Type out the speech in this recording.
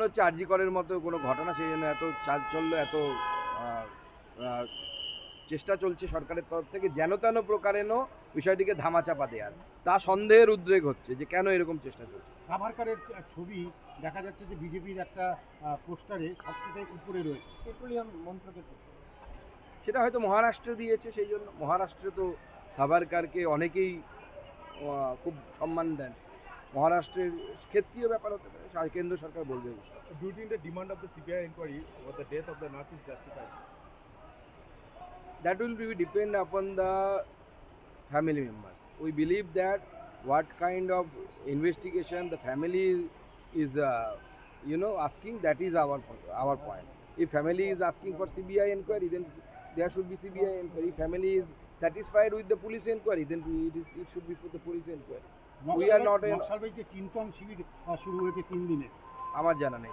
মনে হচ্ছে আরজি করের মতো কোনো ঘটনা সেই জন্য এত চাঞ্চল্য এত চেষ্টা চলছে সরকারের তরফ থেকে যেন তেন প্রকারেনও বিষয়টিকে ধামাচাপা দেওয়ার তা সন্দেহের উদ্রেক হচ্ছে যে কেন এরকম চেষ্টা চলছে। সাভারকারের ছবি দেখা যাচ্ছে যে বিজেপির একটা পোস্টারে সবচেয়ে উপরে রয়েছে। পেট্রোলিয়াম মন্ত্রকের সেটা হয়তো মহারাষ্ট্র দিয়েছে সেই জন্য মহারাষ্ট্রে তো সাভারকারকে অনেকেই খুব সম্মান দেন। মহারাষ্ট্রের ক্ষেত্রীয় ব্যাপার হতে পারে কেন্দ্র সরকার বলবে you think the demand of the CBI inquiry over the death of the nurse is that will be depend upon the family members. We believe that what kind of investigation the family is, uh, you know, asking, that is our our point. If family is asking for CBI inquiry, then there should be CBI inquiry. If family is satisfied with the police inquiry, then it, is, it should be for the police inquiry. We are not a- নকশালবাড়িতে চিন্তন শিবির শুরু হয়েছে তিন দিনে। আমার জানা নেই।